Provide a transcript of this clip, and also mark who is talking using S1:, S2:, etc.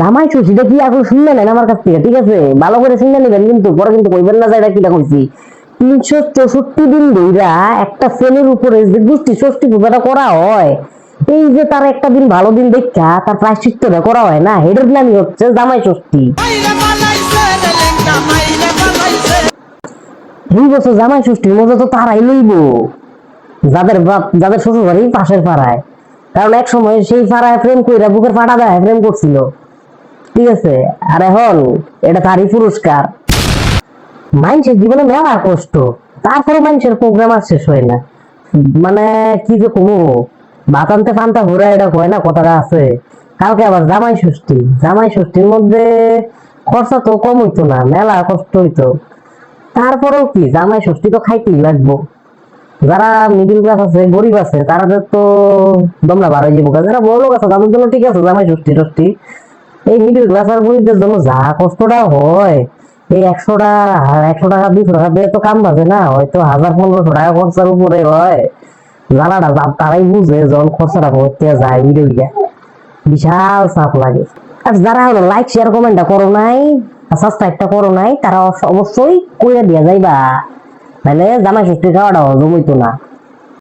S1: জামাই ষষ্ঠীটা কি এখন নেন আমার কাছ থেকে? ঠিক আছে, ভালো করে শুনলে নেবেন কিন্তু, পরে কিন্তু কইবেন না যে এটা কিটা কইছি তিনশো চৌষট্টি দিন ধইরা একটা ছেলের উপরে যে গোষ্ঠী ষষ্ঠী পূজাটা করা হয়, এই যে তার একটা দিন ভালো দিন দেখা, তার প্রায়শ্চিত্তটা করা হয় না? এটার নামই হচ্ছে জামাই ষষ্ঠী। এই বছর জামাই ষষ্ঠীর মজা তো তারাই লইব। যাদের বাপ, যাদের শ্বশুর বাড়ি পাশের পাড়ায়। কারণ এক সময় সেই পাড়ায় প্রেম কইরা বুকের ফাটা দেয়, প্রেম করছিল। ঠিক আছে, আর এখন এটা তারই পুরস্কার। মানুষের জীবনে মেলা কষ্ট তারপরে মানুষের প্রোগ্রাম আর শেষ হয় না। মানে কি যে কমু ভাত আনতে পান্তা ঘোরা এটা হয় না, কথাটা আছে। কালকে আবার জামাই ষষ্ঠী, জামাই ষষ্ঠীর মধ্যে খরচা তো কম হইতো না, মেলা কষ্ট হইতো। তারপরেও কি, জামাই ষষ্ঠী তো খাইতেই লাগবো। যারা মিডিল ক্লাস আছে, গরিব আছে তাদের তো দমলা হয়ে যাব। যারা বড় লোক আছে, তাদের জন্য ঠিক আছে, জামাই ষষ্ঠী টষ্ঠী এই মিডিল ক্লাস আর গরিবদের জন্য যা কষ্টটা হয়, এই একশো টাকা একশো টাকা দুশো টাকা দিয়ে তো কাম বাজে না, হয়তো হাজার, পনেরোশো টাকা খরচার উপরে হয়। জানাটা যা- তারাই বুঝে যখন খরচাটা করতে যায় ভিডিও গিয়া। বিশাল চাপ লাগে। আর যারা হলো লাইক শেয়ার কমেন্টটা করো নাই সাবস্ক্রাইবটা করো নাই, তারা অবশ্যই কইরা দিয়া যাইবা। তাহলে জামাই ষষ্ঠী খাওয়াটা হজম হইতো না।